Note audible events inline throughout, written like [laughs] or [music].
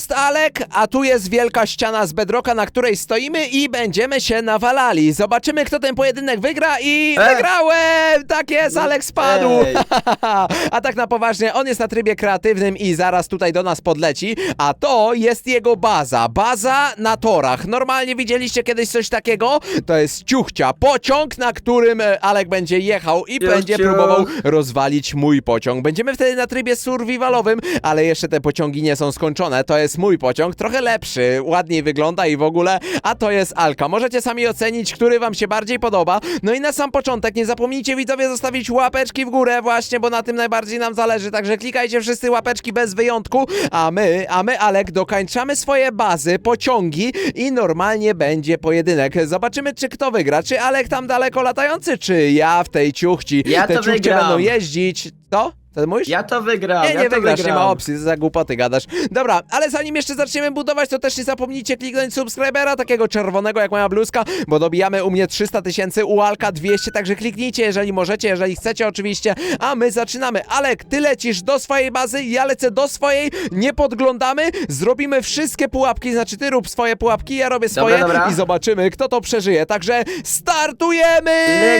jest Alek, a tu jest wielka ściana z bedroka, na której stoimy i będziemy się nawalali. Zobaczymy, kto ten pojedynek wygra i E! wygrałem! Tak jest, Alek spadł! Ej. [laughs] a tak na poważnie, on jest na trybie kreatywnym i zaraz tutaj do nas podleci, a to jest jego baza. Baza na torach. Normalnie widzieliście kiedyś coś takiego? To jest ciuchcia, pociąg, na którym e, Alek będzie jechał i Ciuch, będzie ciuch. próbował rozwalić mój pociąg. Będziemy wtedy na trybie survivalowym, ale jeszcze te pociągi nie są skończone. To jest mój pociąg, trochę lepszy, ładniej wygląda i w ogóle, a to jest Alka. Możecie sami ocenić, który wam się bardziej podoba. No i na sam początek nie zapomnijcie widzowie zostawić łapeczki w górę właśnie, bo na tym najbardziej nam zależy. Także klikajcie wszyscy łapeczki bez wyjątku, a my, a my Alek dokańczamy swoje bazy, pociągi i normalnie będzie pojedynek. Zobaczymy czy kto wygra, czy Alek tam daleko latający, czy ja w tej ciuchci. Ja Te to ciuchcie wygram. będą jeździć. Co? To? Ja to wygram, Nie, ja nie to wygrasz, nie wygram. ma opcji, za głupoty gadasz. Dobra, ale zanim jeszcze zaczniemy budować, to też nie zapomnijcie kliknąć subskrybera, takiego czerwonego jak moja bluzka, bo dobijamy u mnie 300 tysięcy, u Alka 200, także kliknijcie, jeżeli możecie, jeżeli chcecie oczywiście, a my zaczynamy. Alek, ty lecisz do swojej bazy, ja lecę do swojej, nie podglądamy, zrobimy wszystkie pułapki, znaczy ty rób swoje pułapki, ja robię Dobra, swoje dobra. i zobaczymy, kto to przeżyje. Także startujemy!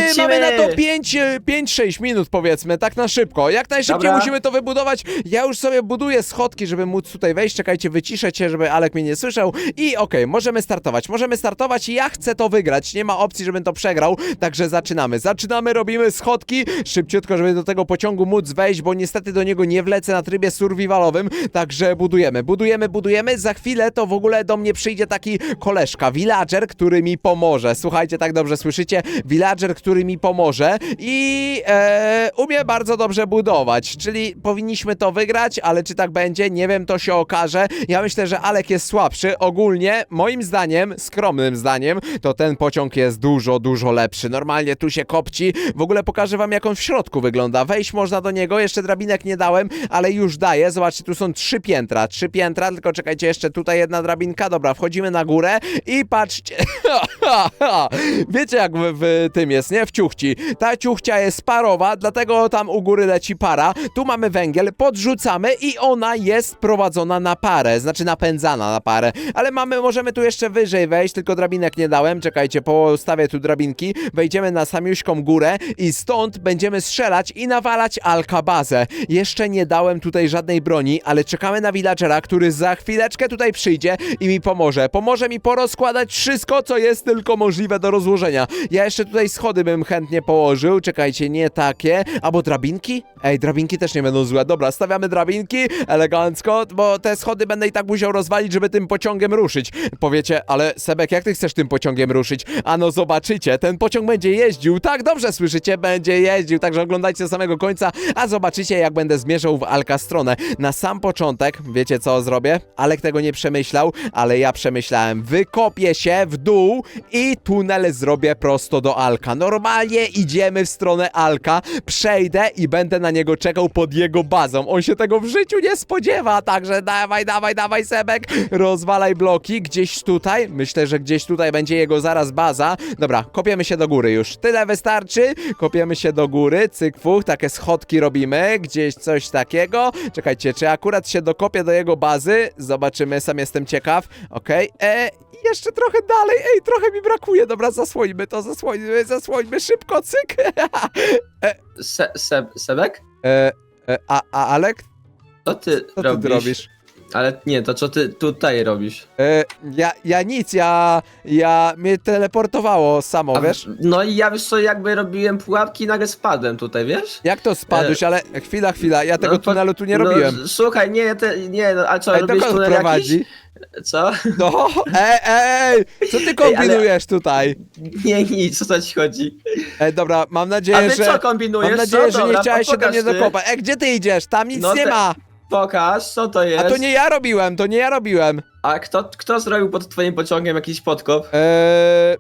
Lecimy! Mamy na to 5-6 minut powiedzmy, tak na szybko. Jak najszybciej Dobra. musimy to wybudować. Ja już sobie buduję schodki, żeby móc tutaj wejść. Czekajcie, wyciszę cię, żeby Alek mnie nie słyszał. I okej, możemy startować. Możemy startować. Ja chcę to wygrać. Nie ma opcji, żebym to przegrał. Także zaczynamy. Zaczynamy, robimy schodki. Szybciutko, żeby do tego pociągu móc wejść, bo niestety do niego nie wlecę na trybie survivalowym. Także budujemy, budujemy, budujemy. Za chwilę to w ogóle do mnie przyjdzie taki koleżka, villager, który mi pomoże. Słuchajcie, tak dobrze słyszycie? Villager, który mi pomoże i e, umie bardzo dobrze budować, czyli powinniśmy to wygrać, ale czy tak będzie? Nie wiem, to się okaże. Ja myślę, że Alek jest słabszy. Ogólnie, moim zdaniem, skromnym zdaniem, to ten pociąg jest dużo, dużo lepszy. Normalnie tu się kopci. W ogóle pokażę wam, jak on w środku wygląda. Wejść można do niego, jeszcze drabinek nie dałem, ale już daję. Zobaczcie, tu są trzy piętra, trzy piętra, tylko czekajcie, jeszcze tutaj jedna drabinka. Dobra, wchodzimy na górę i patrzcie. [laughs] Wiecie, jak w, w tym jest, nie? W ciuchci. Ta ciuchcia jest parowa, dlatego tam u góry leci para. Tu mamy węgiel, podrzucamy i ona jest prowadzona na parę, znaczy napędzana na parę. Ale mamy, możemy tu jeszcze wyżej wejść, tylko drabinek nie dałem. Czekajcie, postawię tu drabinki, wejdziemy na samiuśką górę i stąd będziemy strzelać i nawalać alkabazę. Jeszcze nie dałem tutaj żadnej broni, ale czekamy na villagera, który za chwileczkę tutaj przyjdzie i mi pomoże. Pomoże mi porozkładać wszystko, co jest tylko możliwe do rozłożenia. Ja jeszcze tutaj schody bym chętnie położył. Czekajcie, nie takie. Albo drabinki? Ej, drabinki też nie będą złe. Dobra, stawiamy drabinki elegancko, bo te schody będę i tak musiał rozwalić, żeby tym pociągiem ruszyć. Powiecie, ale Sebek, jak ty chcesz tym pociągiem ruszyć? Ano zobaczycie, ten pociąg będzie jeździł. Tak, dobrze słyszycie, będzie jeździł. Także oglądajcie do samego końca, a zobaczycie, jak będę zmierzał w Alka stronę. Na sam początek, wiecie co zrobię? Alek tego nie przemyślał, ale ja przemyślałem. Wykopię się w dół i tunel zrobię prosto do Alka. Normalnie idziemy w stronę Alka, przejdę i będę na niego czekał pod jego bazą. On się tego w życiu nie spodziewa, także dawaj, dawaj, dawaj Sebek, rozwalaj bloki gdzieś tutaj. Myślę, że gdzieś tutaj będzie jego zaraz baza. Dobra, kopiemy się do góry już. Tyle wystarczy. Kopiemy się do góry, cyk fuch, takie schodki robimy, gdzieś coś takiego. Czekajcie, czy akurat się dokopię do jego bazy? Zobaczymy, sam jestem ciekaw. Okej, e, i jeszcze trochę dalej, ej, trochę mi brakuje. Dobra, zasłońmy to, zasłońmy, zasłońmy szybko, cyk. [laughs] Se, se, Sebek? E, e, a, a Alek, Co ty co robisz? ty robisz? Ale nie, to co ty tutaj robisz? E, ja, ja nic, ja, ja mnie teleportowało samo, A wiesz? No i ja wiesz co, jakby robiłem pułapki i nagle spadłem tutaj, wiesz? Jak to spadłeś, ale chwila, chwila, ja tego No, po- tunelu tu nie no, robiłem. Słuchaj, nie, te, nie, no, a co, Ej, robisz dokąd tunel prowadzi? jakiś? Co? No, [laughs] ej, ej, co ty kombinujesz tutaj? Nie, nic, o co ci chodzi? Ej, dobra, mam nadzieję, A ty że... co kombinujesz? Mam nadzieję, co? że nie Dobra, chciałeś się do pokaż mnie ty. dokopać. Ej, gdzie ty idziesz? Tam nic No nie te- ma. Pokaż, co to jest? A to nie ja robiłem, to nie ja robiłem. A kto, kto zrobił pod twoim pociągiem jakiś podkop? Eee,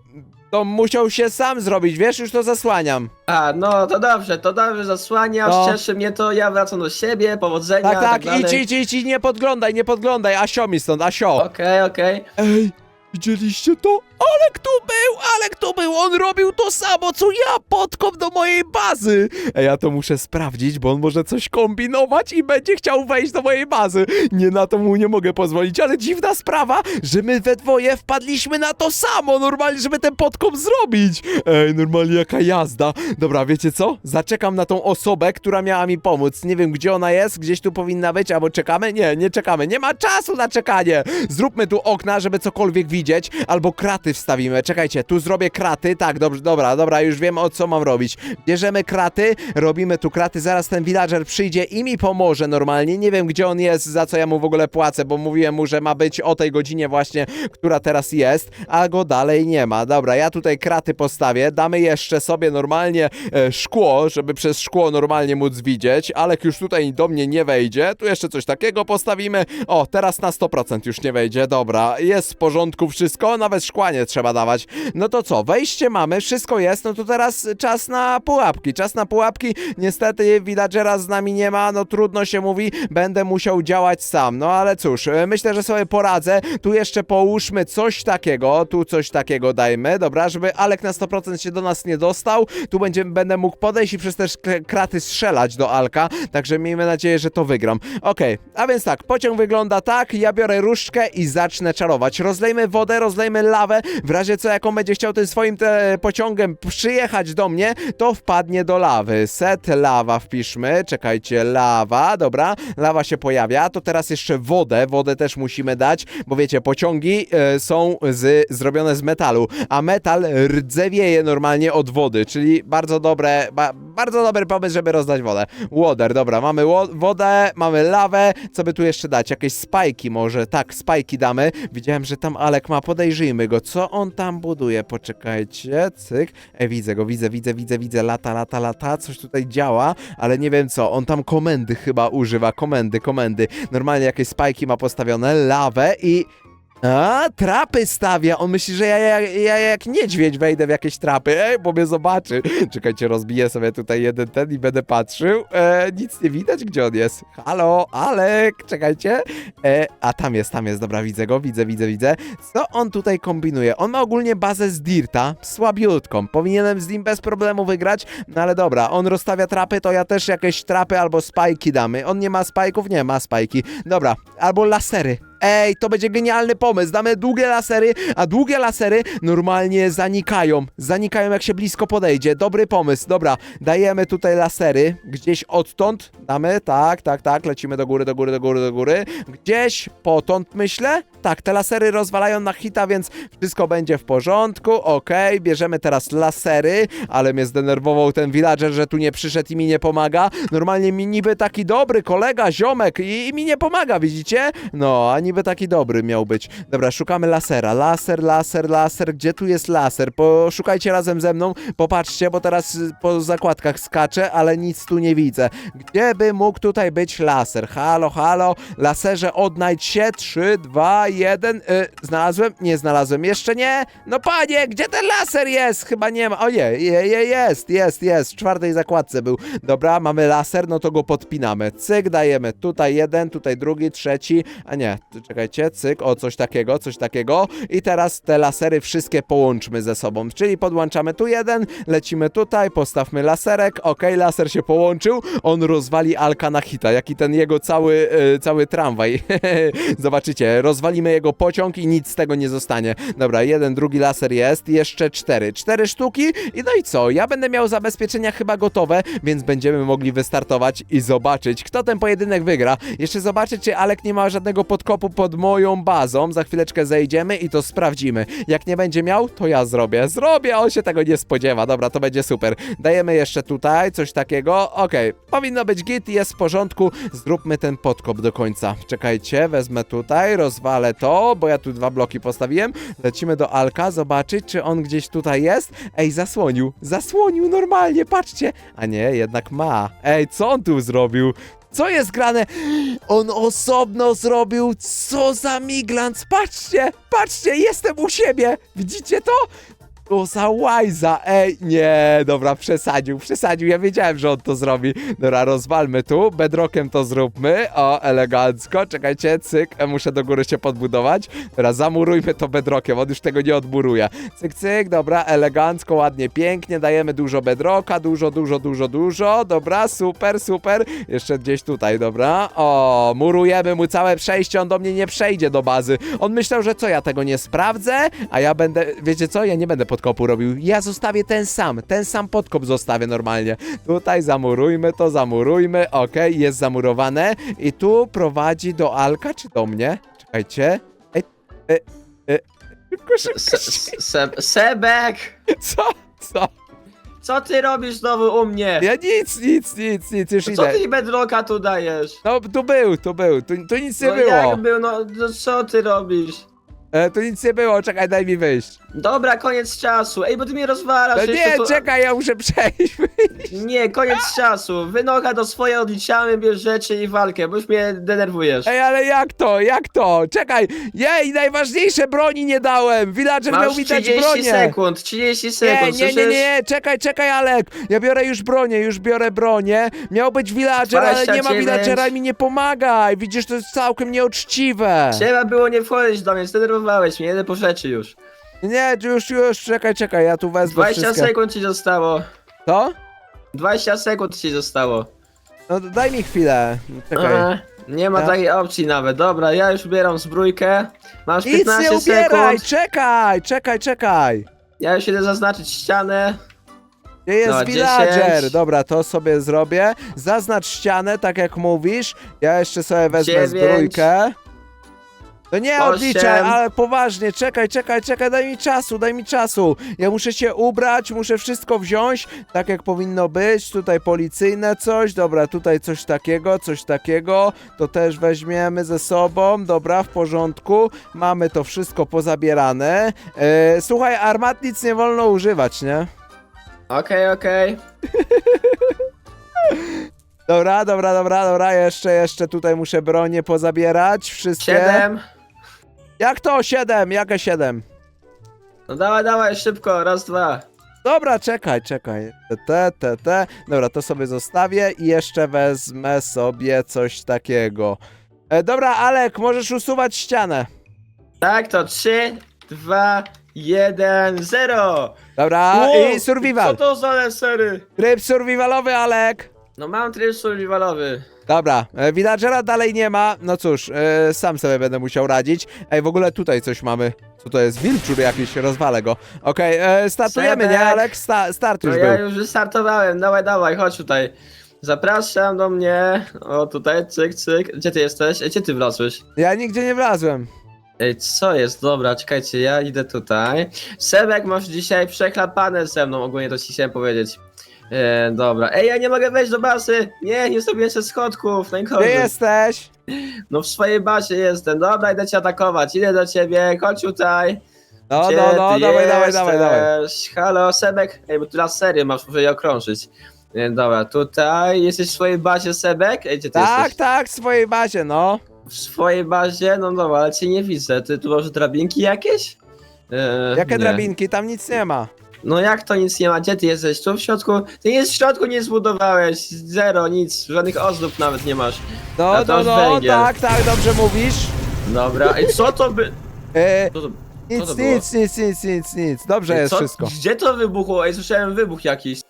to musiał się sam zrobić, wiesz, już to zasłaniam. A, no to dobrze, to dobrze, zasłaniasz, No. cieszy mnie to, ja wracam do siebie, powodzenia, Tak, tak, dalej. idź, idź, idź, idź, nie podglądaj, nie podglądaj, Asio mi stąd, Asio. Okej, okej. Ej, Widzieliście to? Alek tu był, Alek tu był, on robił to samo, co ja, podkop do mojej bazy. Ej, ja to muszę sprawdzić, bo on może coś kombinować i będzie chciał wejść do mojej bazy. Nie, na to mu nie mogę pozwolić, ale dziwna sprawa, że my we dwoje wpadliśmy na to samo, normalnie, żeby ten podkop zrobić. Ej, normalnie jaka jazda. Dobra, wiecie co? Zaczekam na tą osobę, która miała mi pomóc. Nie wiem, gdzie ona jest, gdzieś tu powinna być, albo czekamy? Nie, nie czekamy, nie ma czasu na czekanie. Zróbmy tu okna, żeby cokolwiek widzieć, albo kraty wstawimy. Czekajcie, tu zrobię kraty. Tak, dobrze, dobra, dobra, już wiem o co mam robić. Bierzemy kraty, robimy tu kraty, zaraz ten villager przyjdzie i mi pomoże normalnie. Nie wiem, gdzie on jest, za co ja mu w ogóle płacę, bo mówiłem mu, że ma być o tej godzinie właśnie, która teraz jest, a go dalej nie ma. Dobra, ja tutaj kraty postawię, damy jeszcze sobie normalnie e, szkło, żeby przez szkło normalnie móc widzieć. Alek już tutaj do mnie nie wejdzie. Tu jeszcze coś takiego postawimy. O, teraz na 100% już nie wejdzie. Dobra, jest w porządku wszystko, nawet szkła nie trzeba dawać. No to co, wejście mamy, wszystko jest, no to teraz czas na pułapki. Czas na pułapki. Niestety villagera z nami nie ma, no trudno się mówi, będę musiał działać sam. No ale cóż, e, myślę, że sobie poradzę. Tu jeszcze połóżmy coś takiego, tu coś takiego dajmy, dobra, żeby Alek na 100% się do nas nie dostał. Tu będzie, będę mógł podejść i przez te kraty strzelać do Alka, także miejmy nadzieję, że to wygram. Okej, a więc tak, pociąg wygląda tak, ja biorę różdżkę i zacznę czarować. Rozlejmy wodę, rozlejmy lawę, w razie co, jak on będzie chciał tym swoim pociągiem przyjechać do mnie, to wpadnie do lawy. Set lawa wpiszmy, czekajcie, lawa, dobra, lawa się pojawia, to teraz jeszcze wodę, wodę też musimy dać, bo wiecie, pociągi e, są z, zrobione z metalu, a metal rdzewieje normalnie od wody, czyli bardzo dobre, ba, bardzo dobry pomysł, żeby rozdać wodę. Water, dobra, mamy wo wodę, mamy lawę, co by tu jeszcze dać? Jakieś spajki może, tak, spajki damy. Widziałem, że tam Alek ma, podejrzyjmy go, co on tam buduje, poczekajcie, cyk, e, widzę go, widzę, widzę, widzę, widzę, lata, lata, lata, coś tutaj działa, ale nie wiem co, on tam komendy chyba używa, komendy, komendy, normalnie jakieś spajki ma postawione, lawę i a, trapy stawia. On myśli, że ja, ja, ja jak niedźwiedź wejdę w jakieś trapy, ej, bo mnie zobaczy. Czekajcie, rozbiję sobie tutaj jeden ten i będę patrzył. E, nic nie widać, gdzie on jest. Halo, Alek, czekajcie. E, a tam jest, tam jest, dobra, widzę go, widzę, widzę, widzę. Co on tutaj kombinuje? On ma ogólnie bazę z Dirta, słabiutką. Powinienem z nim bez problemu wygrać, no ale dobra, on rozstawia trapy, to ja też jakieś trapy albo spajki damy. On nie ma spajków? Nie ma spajki. Dobra, albo lasery. Ej, to będzie genialny pomysł. Damy długie lasery, a długie lasery normalnie zanikają. Zanikają, jak się blisko podejdzie. Dobry pomysł. Dobra, dajemy tutaj lasery. Gdzieś odtąd damy. Tak, tak, tak. Lecimy do góry, do góry, do góry, do góry. Gdzieś potąd, myślę. Tak, te lasery rozwalają na hita, więc wszystko będzie w porządku. Okej, bierzemy teraz lasery, ale mnie zdenerwował ten villager, że tu nie przyszedł i mi nie pomaga. Normalnie mi niby taki dobry kolega, ziomek i, i mi nie pomaga, widzicie? No, a niby taki dobry miał być. Dobra, szukamy lasera. Laser, laser, laser. Gdzie tu jest laser? Poszukajcie razem ze mną. Popatrzcie, bo teraz y, po zakładkach skaczę, ale nic tu nie widzę. Gdzie by mógł tutaj być laser? Halo, halo. Laserze, odnajdź się. 3, 2, 1. Y, znalazłem? Nie znalazłem. Jeszcze nie? No panie, gdzie ten laser jest? Chyba nie ma. O nie, je, je, jest, jest, jest. W czwartej zakładce był. Dobra, mamy laser, no to go podpinamy. Cyk, dajemy. Tutaj jeden, tutaj drugi, trzeci. A nie, czekajcie, cyk, o coś takiego, coś takiego. I teraz te lasery wszystkie połączmy ze sobą. Czyli podłączamy tu jeden, lecimy tutaj, postawmy laserek. Okej, laser się połączył. On rozwali Alka na hita, jak i ten jego cały, e, cały tramwaj. [laughs] Zobaczycie, rozwalimy jego pociąg i nic z tego nie zostanie. Dobra, jeden, drugi laser jest, jeszcze cztery. Cztery sztuki i no i co? Ja będę miał zabezpieczenia chyba gotowe, więc będziemy mogli wystartować i zobaczyć, kto ten pojedynek wygra. Jeszcze zobaczyć, czy Alek nie ma żadnego podkopu pod moją bazą. Za chwileczkę zejdziemy i to sprawdzimy. Jak nie będzie miał, to ja zrobię. Zrobię, on się tego nie spodziewa. Dobra, to będzie super. Dajemy jeszcze tutaj coś takiego. Okej, powinno być git, jest w porządku. Zróbmy ten podkop do końca. Czekajcie, wezmę tutaj, rozwalę to, bo ja tu dwa bloki postawiłem. Lecimy do Alka, zobaczyć, czy on gdzieś tutaj jest. Ej, zasłonił, zasłonił normalnie, patrzcie. A nie, jednak ma. Ej, co on tu zrobił? Co jest grane? On osobno zrobił. Co za miglans? Patrzcie, patrzcie, jestem u siebie. Widzicie to? To za łajza, ej, nie, dobra, przesadził, przesadził, ja wiedziałem, że on to zrobi. Dobra, rozwalmy tu, bedrockiem to zróbmy, o, elegancko, czekajcie, cyk, e, muszę do góry się podbudować. Dobra, zamurujmy to bedrockiem, on już tego nie odmuruje. Cyk, cyk, dobra, elegancko, ładnie, pięknie, dajemy dużo bedrocka, dużo, dużo, dużo, dużo, dobra, super, super, jeszcze gdzieś tutaj, dobra, o, murujemy mu całe przejście, on do mnie nie przejdzie do bazy. On myślał, że co, ja tego nie sprawdzę, a ja będę, wiecie co, ja nie będę podkopu robił, ja zostawię ten sam, ten sam podkop zostawię normalnie. Tutaj zamurujmy to, zamurujmy, okej, jest zamurowane i tu prowadzi do Alka, czy do mnie? Czekajcie, ej, e, e, szybko, szybko, szybko. se, Sebek! co, co? Co ty robisz znowu u mnie? Ja nic, nic, nic, nic, już Co idę. ty bedroka tu dajesz? No, tu był, tu był, tu, tu nic nie no było. jak był, no, no co ty robisz? E, tu nic nie było, czekaj, daj mi wyjść. Dobra, koniec czasu. Ej, bo ty mnie rozwalasz. No jeszcze nie, tu- czekaj, ja muszę przejść. Nie, koniec czasu. Wynocha do swoje odliczamy, bierz rzeczy i walkę, bo już mnie denerwujesz. Ej, ale jak to, jak to? Czekaj, jej, najważniejsze broni nie dałem. Villager miał Masz mi dać 30 bronię. sekund, 30 Nie, sekund. nie, nie, słyszysz? nie, czekaj, czekaj, Alek. Ja biorę już bronię, już biorę bronię. Miał być villager, ale nie ma 29. villagera i mi nie pomagaj. Widzisz, to jest całkiem nieuczciwe. Trzeba było nie wchodzić do mnie, zdenerwowałeś mnie, jedę po rzeczy już. Nie, już, już, czekaj, czekaj, ja tu wezmę 20 wszystkie. sekund ci zostało. To? 20 sekund ci zostało. No daj mi chwilę. Czekaj. Eee, nie ma takiej opcji nawet. Dobra, ja już ubieram zbrójkę. Masz Nic 15 nie ubieraj, sekund. czekaj, czekaj, czekaj. Ja już idę zaznaczyć ścianę. Gdzie jest No, villager? 10. Dobra, to sobie zrobię. Zaznacz ścianę, tak jak mówisz. Ja jeszcze sobie wezmę Dziewięć. zbrójkę. To nie Osiem. odliczę, ale poważnie, czekaj, czekaj, czekaj, daj mi czasu, daj mi czasu. Ja muszę się ubrać, muszę wszystko wziąć, tak jak powinno być. Tutaj policyjne coś, dobra, tutaj coś takiego, coś takiego. To też weźmiemy ze sobą, dobra, w porządku. Mamy to wszystko pozabierane. E, słuchaj, armat nic nie wolno używać, nie? Okej, okej. [laughs] Dobra, dobra, dobra, dobra, jeszcze, jeszcze tutaj muszę bronię pozabierać, wszystkie. 7. Jak to 7? Jakie 7? No dawaj, dawaj, szybko, raz, dwa. Dobra, czekaj, czekaj. Te, te, te. Dobra, to sobie zostawię i jeszcze wezmę sobie coś takiego. E, dobra, Alek, możesz usuwać ścianę. Tak, to 3, 2, 1, 0. Dobra, i survival. Co to za lesery? Tryb survivalowy, Alek. No mam tryb survivalowy. Dobra, e, villagera dalej nie ma. No cóż, e, sam sobie będę musiał radzić. Ej, w ogóle tutaj coś mamy. Co to jest? Wilczur jakiś, rozwalę go. Okej, e, startujemy, nie, Sebek. Alek? Sta start No już ja był. już wystartowałem, dawaj, dawaj, chodź tutaj. Zapraszam do mnie. O, tutaj, cyk, cyk. Gdzie ty jesteś? Ej, Gdzie ty wlazłeś? Ja nigdzie nie wlazłem. Ej, co jest? Dobra, czekajcie, ja idę tutaj. Sebek, masz dzisiaj przechlapane ze mną, ogólnie to ci chciałem powiedzieć. E, dobra. Ej, ja nie mogę wejść do bazy! Nie, nie zrobię jeszcze schodków, Gdzie najgorzej. jesteś? No w swojej bazie jestem. Dobra, idę cię atakować. Idę do ciebie, chodź tutaj. No, Gdzie no, no, ty dawaj, dawaj, dawaj, dawaj. jesteś? Halo, Sebek? Ej, bo tu teraz serię masz, muszę je okrążyć. E, Dobra, tutaj jesteś w swojej bazie, Sebek? Ej, gdzie ty Tak, jesteś? tak, w swojej bazie, no. W swojej bazie? No dobra, ale cię nie widzę. Ty tu masz drabinki jakieś? E, Jakie nie. drabinki? Tam nic nie ma. No jak to nic nie ma? Gdzie ty jesteś? Tu w środku? Ty nic w środku nie zbudowałeś. Zero, nic. Żadnych ozdób nawet nie masz. No, A to no, już no, węgiel. tak, tak, dobrze mówisz. Dobra, ej, co to by... E, Co to... nic, to było? nic, nic, nic, nic, nic. Dobrze jest co? wszystko. Gdzie to wybuchło? Ej, słyszałem wybuch jakiś.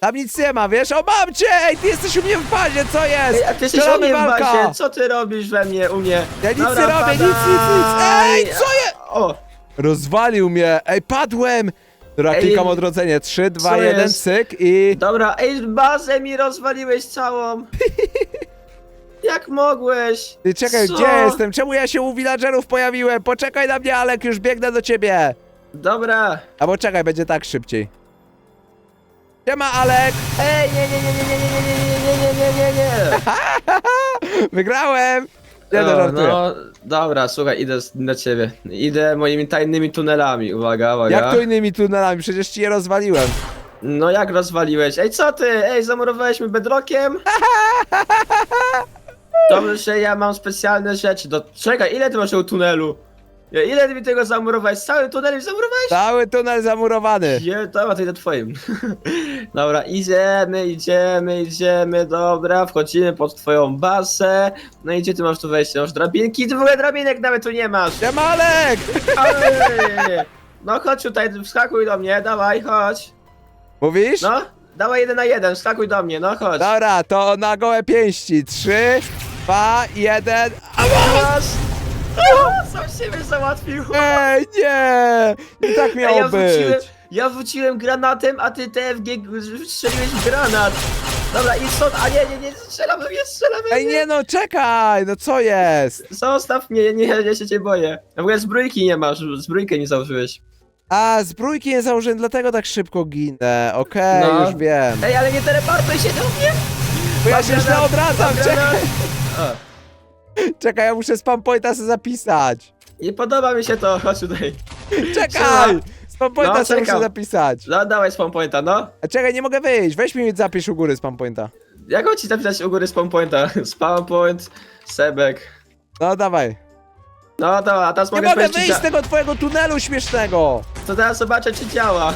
Tam nic nie ma, wiesz? O, mam cię! Ej, ty jesteś u mnie w bazie, co jest? Ej, a ty jesteś u Strzelamy mnie w walka. Co ty robisz we mnie, u mnie? Ja nic Dobra, nie robię, nic, nic, nic. padaj. Ej, co je? O, Rozwalił mnie. Ej, padłem. Dobra, Ej, klikam odrodzenie. 3, 2, co 1, jest? cyk i... dobra, ej, bazę mi rozwaliłeś całą. Jak mogłeś? Ty czekaj, Co? gdzie jestem? Czemu ja się u villagerów pojawiłem? Poczekaj na mnie, Alek, już biegnę do ciebie. Dobra. Albo czekaj, będzie tak szybciej. Siema, Alek! Ej, nie, nie, nie, nie, nie, nie, nie, nie, nie, nie, nie, nie. Wygrałem! Nie, no, O, żartuję. no, dobra, słuchaj, idę do ciebie. Idę moimi tajnymi tunelami, uwaga, uwaga. Jak to innymi tunelami? Przecież ci je rozwaliłem. No jak rozwaliłeś? Ej, co ty? Ej, zamurowałeś mnie bedrokiem? [laughs] Dobrze, że ja mam specjalne rzeczy do... Czekaj, ile ty masz u tunelu? Ile mi tego zamurowałeś? Cały tunel mi zamurowałeś? Cały tunel zamurowany. Nie, dobra, to idę twoim. [laughs] dobra, idziemy, idziemy, idziemy, dobra, wchodzimy pod twoją basę. No i gdzie ty masz tu wejście? Masz drabinki? Ty w ogóle drabinek nawet tu nie masz. Jamalek! Ej! No chodź tutaj, wskakuj do mnie, dawaj, chodź. Mówisz? No, dawaj jeden na jeden, wskakuj do mnie, no chodź. Dobra, to na gołe pięści. Trzy, dwa, jeden. Masz! [laughs] Sam siebie załatwił. Ej, nie! Nie tak miało ja wróciłem, być. ja wróciłem granatem, a ty TFG strzeliłeś granat. Dobra, i stąd, a nie, nie, nie, strzelam we mnie, strzelam Ej, mnie. nie no, czekaj! No co jest? Zostaw mnie, nie, ja się cię boję. W ogóle zbrójki nie masz, zbrójkę nie założyłeś. A, zbrójki nie założyłem, dlatego tak szybko ginę. Okej, No. już wiem. Ej, ale nie teleportuj się do mnie! Bo ja Mam się źle granat, odradzam, mam czekaj, granat. O, czekaj, ja muszę spam pointa sobie zapisać. nie podoba mi się to, chodź tutaj. Czekaj! Spam pointa No, sobie muszę czekam. zapisać. No, dawaj spawn pointa, no. A czekaj, nie mogę wyjść, weź mi zapisz u góry spam pointa. Jak mam ci zapisać u góry spawn pointa? Spawn point, Sebek. No dawaj. No dobra, a teraz Nie mogę mogę powiedzieć, wyjść z czy tego twojego tunelu śmiesznego! To teraz zobaczę, czy działa.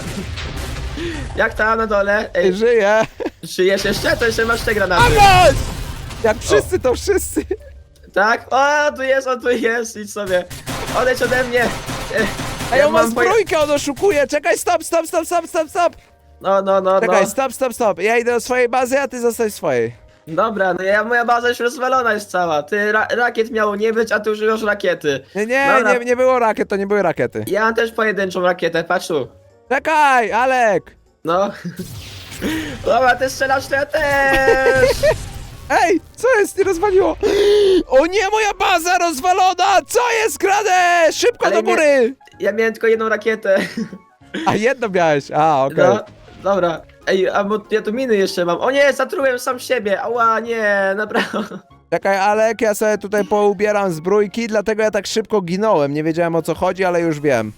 Jak tam na dole? Ej, Żyję! żyjesz jeszcze? To jeszcze masz te granaty. Agos! Jak wszyscy, to wszyscy! Tak? O, tu jest, on tu jest, idź sobie. Odejdź ode mnie. Ej, A ja mam poje- zbrójkę, on oszukuje! Czekaj, stop, stop, stop, stop, stop, stop! No, no, no, Czekaj, no. stop, stop, stop. Ja idę do swojej bazy, a ty zostań w swojej. Dobra, no ja, moja baza już rozwalona jest cała. Ty, ra rakiet miało nie być, a ty używasz rakiety. Nie, nie, Dobra. nie, nie było rakiet, to nie były rakiety. Ja mam też pojedynczą rakietę, patrz tu. Czekaj, Alek! No. [laughs] Dobra, ty strzelasz, to ja też! [laughs] Ej, co jest? Nie rozwaliło! [gasps] O nie, moja baza rozwalona! Co jest grane? Szybko Ale do nie- góry! Ja miałem tylko jedną rakietę. [laughs] A jedno miałeś, a okej. No, dobra. Ej, a bo ja tu miny jeszcze mam. O nie, zatrułem sam siebie. Ała, nie, naprawdę. Czekaj, Alek, ja sobie tutaj poubieram zbrójki, dlatego ja tak szybko ginąłem. Nie wiedziałem o co chodzi, ale już wiem.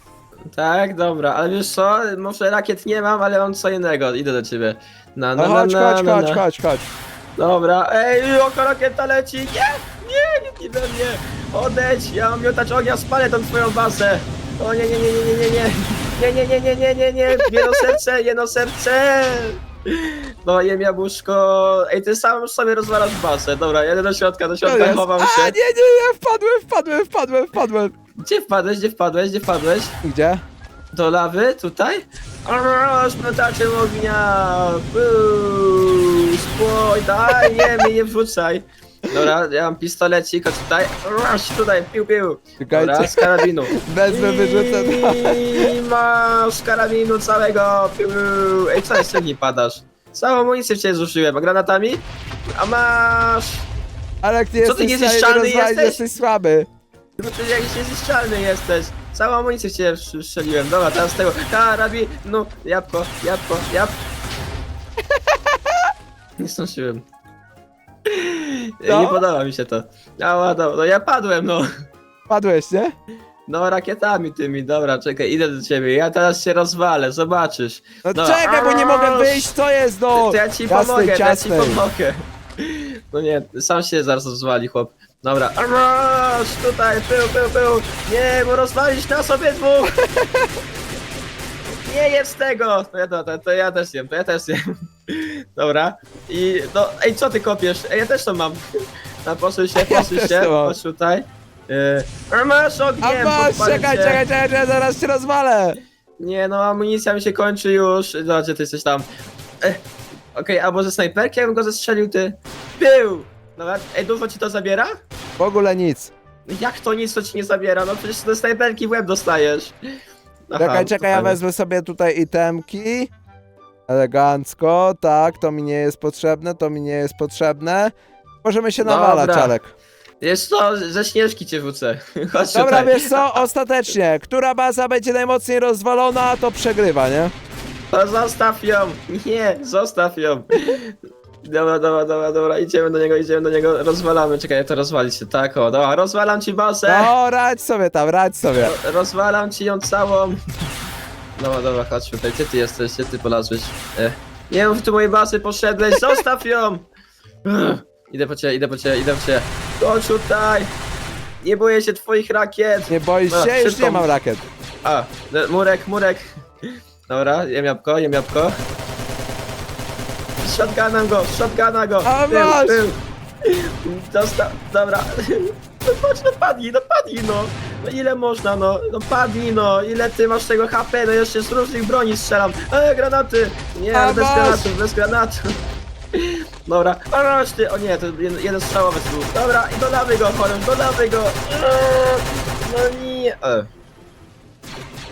Tak, dobra, ale wiesz co? Może rakiet nie mam, ale mam co innego. Idę do ciebie. Na, No na, chodź, na, chodź, na, chodź, na. chodź, chodź. Dobra, ej, oko rakieta leci. Nie, nie, nie, nie we mnie. Odejdź, ja mam miotacz ognia, spalę tą twoją bazę. O nie, nie, nie, nie, nie, nie, nie. Nie, nie, nie, nie, nie, nie, nie. Jedno serce, jedno serce. No, jem jabłuszko. Ej, ty sam sobie rozwalasz bazę. Dobra, jadę do środka, do środka, chowam A, się. nie, nie, nie, wpadłem, wpadłem, wpadłem, wpadłem. Gdzie wpadłeś, gdzie wpadłeś, gdzie wpadłeś? Gdzie? Do lawy? Tutaj? Aż miotaczem ognia! Buu, Spój, daj, nie, mnie nie wrzucaj. Dobra, ja mam pistolecik, a tutaj, Aż tutaj, piu, piu. Dobra, Czekajcie, z karabinu. wezmę, wyrzucę. I masz karabinu całego, piu, piu. Ej, co jeszcze nie padasz? Całą amunicję w ciebie zużyłem, a granatami? A masz! Alek, ty Co ty jesteś w stanie niezniszczalny rozwalić, jesteś? jesteś słaby. No ty jakiś niezniszczalny jesteś. Całą amunicję sz- strzeliłem. Dobra, teraz z tego. Karabin, no, jabłko, jabłko, jabłko. [laughs] Nie zdążyłem. No. Nie podoba mi się to. Ała, no, no ja padłem, no. Padłeś, nie? No rakietami tymi, dobra, czekaj, idę do ciebie. Ja teraz się rozwalę, zobaczysz. No Dobra. czekaj, bo nie mogę wyjść, co jest, no! To ja ci pomogę, to ja ci ciasnej. pomogę. No nie, sam się zaraz rozwali chłop. Dobra, Masz tutaj, pył, pył, pył. Nie, bo rozwalić nas obydwu. [laughs] Nie jest tego. To ja, to, to, ja też jem, to ja też jem. [laughs] Dobra. I no, ej, co ty kopiesz? Ej, ja też to mam. [laughs] No, posuń się, posuń też się, to mam. tutaj. Yy, masz ogniem, A masz, podpalę czekaj, cię. czekaj, czekaj, czekaj, zaraz cię rozwalę! Nie no, amunicja mi się kończy już. Zobaczcie, ty jesteś tam. E, Okej, albo ze snajperki, ja bym go zestrzelił, ty. Był! Dobra, ej, dużo ci to zabiera? W ogóle nic. Jak to nic to ci nie zabiera? No przecież ze snajperki w łeb dostajesz. Aha, Czekaj, to czekaj, ja fajnie. wezmę sobie tutaj itemki. Elegancko, tak, to mi nie jest potrzebne, to mi nie jest potrzebne. Możemy się Dobra. nawalać, Alek. Wiesz co, ze śnieżki cię wrzucę. [laughs] Chodź Dobra, tutaj. wiesz co, ostatecznie, która baza będzie najmocniej rozwalona, to przegrywa, nie? To zostaw ją! Nie, zostaw ją! Dobra, dobra, dobra, dobra, idziemy do niego, idziemy do niego, rozwalamy, czekaj, ja to rozwalić się, tak o, dobra, rozwalam ci bazę! No, radź sobie tam, radź sobie. Ro- Rozwalam ci ją całą. Dobra, dobra, chodź tutaj. Gdzie ty jesteś? Gdzie ty polazłeś? E, nie mów tu mojej basy, poszedłeś, zostaw ją! Idę po ciebie, idę po ciebie, idę po ciebie. Chodź tutaj! Nie boję się twoich rakiet. Nie boisz No, się? Już szybko. nie mam rakiet. A, e, murek, murek. Dobra, jem jabłko, jem jabłko. Shotgunem go, shotguna go. A, Tył, masz. tył. Dosta dobra. No patrz, no padnij, no padnij, no. No ile można, no. No padnij, no. Ile ty masz tego HP, no jeszcze z różnych broni strzelam. E, granaty. Nie, A, bez masz. granatów, bez granatów. Dobra, a masz ty, o nie, to jeden, jeden strzałowy był. Dobra, i dodamy go, chorąż, dodamy go. Eee, No nie. E.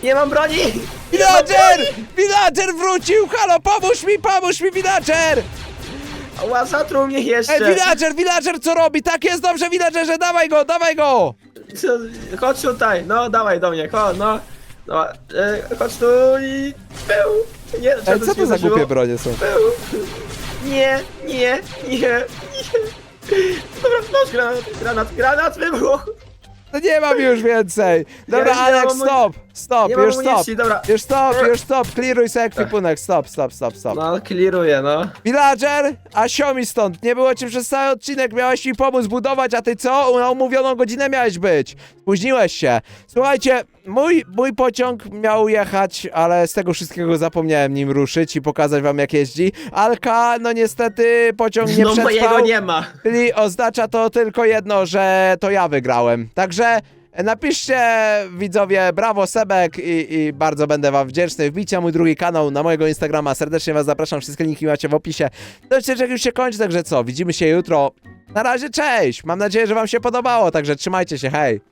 Nie mam broni! Villager! Villager wrócił! Halo, pomóż mi, pomóż mi, Villager! Ła, zatruł mnie jeszcze! Ej, Villager, Villager, co robi? Tak jest dobrze, Villagerze, dawaj go, dawaj go! Co, chodź tutaj, no dawaj do mnie, chodź, no. no e, chodź tu i... Pył. Nie, Ej, co to za głupie bronie są? Pył. Nie, nie, nie, nie. Dobra, masz granat, granat, granat wybuch! No nie mam już więcej! Dobra, Ja nie Alex, mam stop! Stop, Nie mam już stop! amunicji, dobra. Już stop, już stop, kliruj sobie ekwipunek, stop, stop, stop, stop. No, kliruję, no. Villager, a siomi stąd, nie było cię przez cały odcinek, miałeś mi pomóc budować, a ty co? Na umówioną godzinę miałeś być. Spóźniłeś się. Słuchajcie, mój, mój pociąg miał jechać, ale z tego wszystkiego zapomniałem nim ruszyć i pokazać wam jak jeździ. Alka, no niestety pociąg nie no przetrwał. mojego nie ma. Czyli oznacza to tylko jedno, że to ja wygrałem. Także napiszcie widzowie brawo Sebek i, i bardzo będę wam wdzięczny. Wbijcie mój drugi kanał, na mojego Instagrama. Serdecznie was zapraszam, wszystkie linki macie w opisie. To odcinek już się kończy, także co, widzimy się jutro. Na razie, cześć! Mam nadzieję, że wam się podobało, także trzymajcie się, hej!